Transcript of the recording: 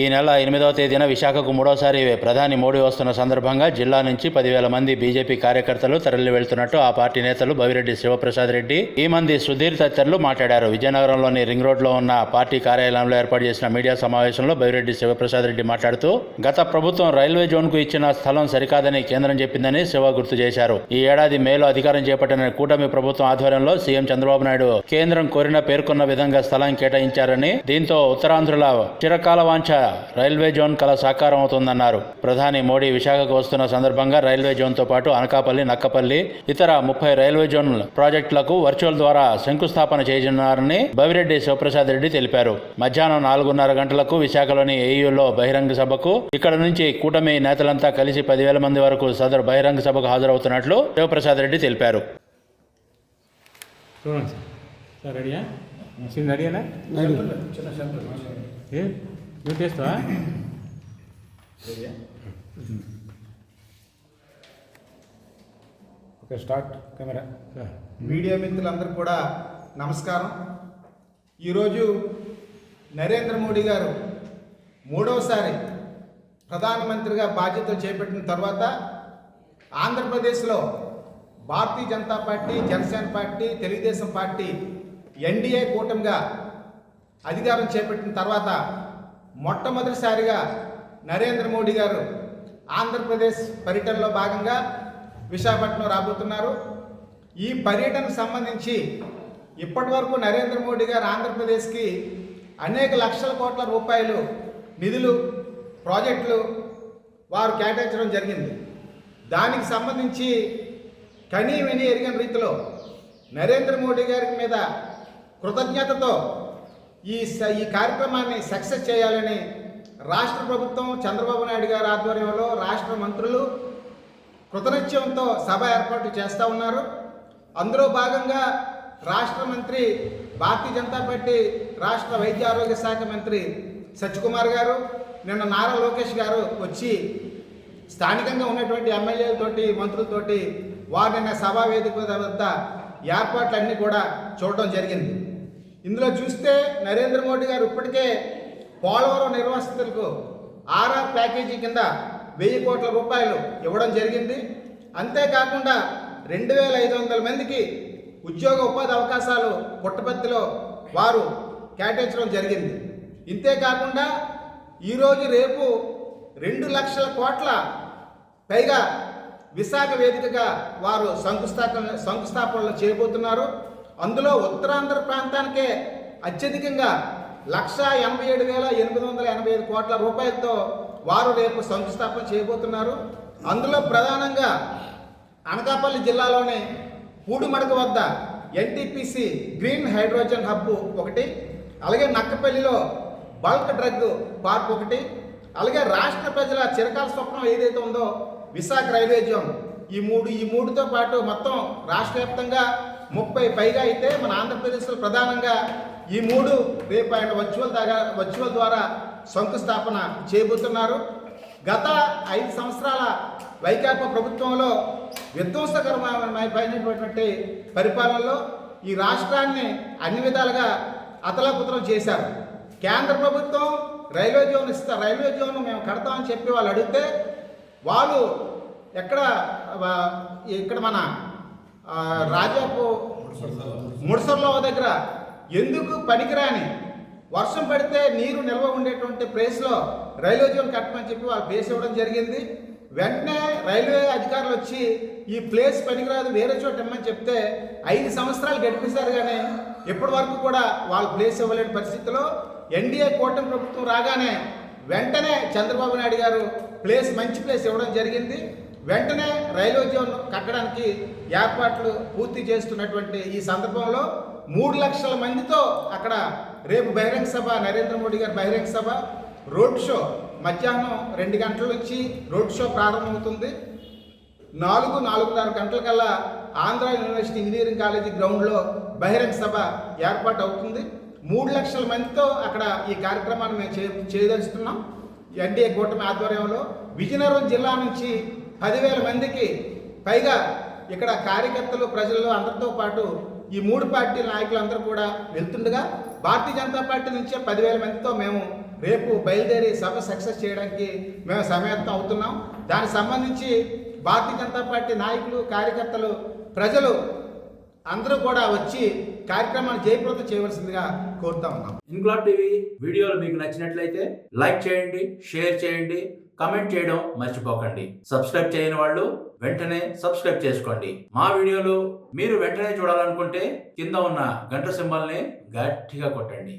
ఈ నెల ఎనిమిదవ తేదీన విశాఖకు మూడోసారి ప్రధాని మోడీ వస్తున్న సందర్భంగా జిల్లా నుంచి పదివేల మంది బీజేపీ కార్యకర్తలు తరలి వెళ్తున్నట్టు ఆ పార్టీ నేతలు బవిరెడ్డి శివప్రసాద్ రెడ్డి ఈ మంది సుధీర్ తదితరులు మాట్లాడారు. విజయనగరంలోని రింగ్ రోడ్లో ఉన్న పార్టీ కార్యాలయంలో ఏర్పాటు చేసిన మీడియా సమావేశంలో బవిరెడ్డి శివప్రసాద్ రెడ్డి మాట్లాడుతూ గత ప్రభుత్వం రైల్వే జోన్కు ఇచ్చిన స్థలం సరికాదని కేంద్రం చెప్పిందని శివ గుర్తు చేశారు. ఈ ఏడాది మేలో అధికారం చేపట్టిన కూటమి ప్రభుత్వం ఆధ్వర్యంలో సీఎం చంద్రబాబు నాయుడు కేంద్రం కోరిన పేర్కొన్న విధంగా స్థలం కేటాయించారని దీంతో ఉత్తరాంధ్రుల చిరకాల వాంఛ రైల్వే జోన్ కల సాకారం అవుతుందన్నారు. ప్రధాని మోడీ విశాఖకు వస్తున్న సందర్భంగా రైల్వే జోన్తో పాటు అనకాపల్లి నక్కపల్లి ఇతర ముప్పై రైల్వే జోన్ ప్రాజెక్టులకు వర్చువల్ ద్వారా శంకుస్థాపన చేయనున్నారని బవిరెడ్డి శివప్రసాద్ రెడ్డి తెలిపారు. మధ్యాహ్నం నాలుగున్నర గంటలకు విశాఖలోని ఏయూలో బహిరంగ సభకు ఇక్కడ నుంచి కూటమి నేతలంతా కలిసి పదివేల మంది వరకు సదరు బహిరంగ సభకు హాజరవుతున్నట్లు శివప్రసాద్ రెడ్డి తెలిపారు. సార్. సార్ రెడీయా? రెడీనా ఏ? మ్యూట్ చేస్తావా ఓకే స్టార్ట్ కెమెరా. మీడియా మిత్రులందరూ కూడా నమస్కారం. ఈరోజు నరేంద్ర మోడీ గారు మూడవసారి ప్రధానమంత్రిగా బాధ్యతలు చేపట్టిన తర్వాత ఆంధ్రప్రదేశ్లో Bharatiya Janata party Janasena party Telugudesam party NDA కూటమిగా అధికారం చేపట్టిన తర్వాత మొట్టమొదటిసారిగా నరేంద్ర మోడీ గారు ఆంధ్రప్రదేశ్ పర్యటనలో భాగంగా విశాఖపట్నం రాబోతున్నారు. ఈ పర్యటనకు సంబంధించి ఇప్పటి వరకు నరేంద్ర మోడీ గారు ఆంధ్రప్రదేశ్కి అనేక లక్షల కోట్ల రూపాయలు నిధులు ప్రాజెక్టులు వారు కేటాయించడం జరిగింది. దానికి సంబంధించి కనీ విని ఎరిగిన రీతిలో నరేంద్ర మోడీ గారి మీద కృతజ్ఞతతో ఈ స- ఈ కార్యక్రమాన్ని సక్సెస్ చేయాలని రాష్ట్ర ప్రభుత్వం చంద్రబాబు నాయుడు గారి ఆధ్వర్యంలో రాష్ట్ర మంత్రులు కృతనిశ్చయంతో సభ ఏర్పాటు చేస్తూ ఉన్నారు. అందులో భాగంగా రాష్ట్ర మంత్రి భారతీయ జనతా పార్టీ రాష్ట్ర వైద్య ఆరోగ్య శాఖ మంత్రి సత్యకుమార్ గారు నిన్న నారా లోకేష్ గారు వచ్చి స్థానికంగా ఉన్నటువంటి ఎమ్మెల్యేలతోటి మంత్రులతోటి వారు నిన్న సభా వేదిక వద్ద ఏర్పాట్లన్నీ కూడా చూడడం జరిగింది. ఇందులో చూస్తే నరేంద్ర మోడీ గారు ఇప్పటికే పోలవరం నిర్వాసితులకు ఆర్ఆర్ ప్యాకేజీ కింద వెయ్యి కోట్ల రూపాయలు ఇవ్వడం జరిగింది. అంతేకాకుండా రెండు వేల ఐదు వందల మందికి ఉద్యోగ ఉపాధి అవకాశాలు పుట్టపర్తిలో వారు కేటాయించడం జరిగింది. ఇంతేకాకుండా ఈరోజు రేపు రెండు లక్షల కోట్ల పైగా విశాఖ వేదికగా వారు శంకుస్థాపన శంకుస్థాపనలు చేయబోతున్నారు. అందులో ఉత్తరాంధ్ర ప్రాంతానికే అత్యధికంగా లక్ష ఎనభై ఏడు వేల ఎనిమిది వందల ఎనభై ఐదు కోట్ల రూపాయలతో వారు రేపు శంకుస్థాపన చేయబోతున్నారు. అందులో ప్రధానంగా అనకాపల్లి జిల్లాలోని పూడిమడక వద్ద ఎన్టీపీసీ గ్రీన్ హైడ్రోజన్ హబ్ ఒకటి అలాగే నక్కపల్లిలో బల్క్ డ్రగ్ పార్క్ ఒకటి అలాగే రాష్ట్ర ప్రజల చిరకాల స్వప్నం ఏదైతే ఉందో విశాఖ రైల్వే జోన్. ఈ మూడు ఈ మూడుతో పాటు మొత్తం రాష్ట్ర వ్యాప్తంగా ముప్పై పైగా అయితే మన ఆంధ్రప్రదేశ్లో ప్రధానంగా ఈ మూడు రేపు ఆయన వర్చువల్ దాగా వర్చువల్ ద్వారా శంకుస్థాపన చేయబోతున్నారు. గత ఐదు సంవత్సరాల వైకాపా ప్రభుత్వంలో విధ్వంసకరమైనటువంటి పరిపాలనలో ఈ రాష్ట్రాన్ని అన్ని విధాలుగా అతలాకుతలం చేశారు. కేంద్ర ప్రభుత్వం రైల్వే జోన్ ఇస్తా రైల్వే జోన్ మేము కడతామని చెప్పి వాళ్ళు అడిగితే వాళ్ళు ఎక్కడ ఇక్కడ మన రాజాపు ముడసర్లో దగ్గర ఎందుకు పనికిరాని? వర్షం పడితే నీరు నిల్వ ఉండేటువంటి ప్లేస్లో రైల్వే జోన్ కట్టమని చెప్పి వాళ్ళు ప్లేస్ ఇవ్వడం జరిగింది. వెంటనే రైల్వే అధికారులు వచ్చి ఈ ప్లేస్ పనికిరాదు వేరే చోట ఇమ్మని చెప్తే ఐదు సంవత్సరాలు గడిపేశారు కానీ ఇప్పటి వరకు కూడా వాళ్ళు ప్లేస్ ఇవ్వలేని పరిస్థితిలో ఎన్డీఏ కూటమి ప్రభుత్వం రాగానే వెంటనే చంద్రబాబు నాయుడు గారు ప్లేస్ మంచి ప్లేస్ ఇవ్వడం జరిగింది. వెంటనే రైల్వే జోన్ కట్టడానికి ఏర్పాట్లు పూర్తి చేస్తున్నటువంటి ఈ సందర్భంలో మూడు లక్షల మందితో అక్కడ రేపు బహిరంగ సభ నరేంద్ర మోడీ గారి బహిరంగ సభ రోడ్ షో. మధ్యాహ్నం రెండు గంటల నుంచి రోడ్ షో ప్రారంభమవుతుంది. నాలుగు నాలుగున్నర గంటలకల్లా ఆంధ్ర యూనివర్సిటీ ఇంజనీరింగ్ కాలేజీ గ్రౌండ్లో బహిరంగ సభ ఏర్పాటు అవుతుంది. మూడు లక్షల మందితో అక్కడ ఈ కార్యక్రమాన్ని మేము చేయదలుచుకున్నాం. ఎన్డీఏ కూటమి ఆధ్వర్యంలో విజయనగరం జిల్లా నుంచి పదివేల మందికి పైగా ఇక్కడ కార్యకర్తలు ప్రజలు అందరితో పాటు ఈ మూడు పార్టీల నాయకులందరూ కూడా వెళ్తుండగా భారతీయ జనతా పార్టీ నుంచే పదివేల మందితో మేము రేపు బయలుదేరి సభ సక్సెస్ చేయడానికి మేము సమయత్తం అవుతున్నాం. దానికి సంబంధించి భారతీయ జనతా పార్టీ నాయకులు కార్యకర్తలు ప్రజలు అందరూ కూడా వచ్చి కార్యక్రమాన్ని జయప్రదం చేయవలసిందిగా కోరుతా ఉన్నాం. ఇంక్లాబ్ టీవీ వీడియోలు మీకు నచ్చినట్లయితే లైక్ చేయండి షేర్ చేయండి కమెంట్ చేయడం మర్చిపోకండి. సబ్స్క్రైబ్ చేయని వాళ్ళు వెంటనే సబ్స్క్రైబ్ చేసుకోండి. మా వీడియోలు మీరు వెంటనే చూడాలనుకుంటే కింద ఉన్న గంట సింబల్ని గట్టిగా కొట్టండి.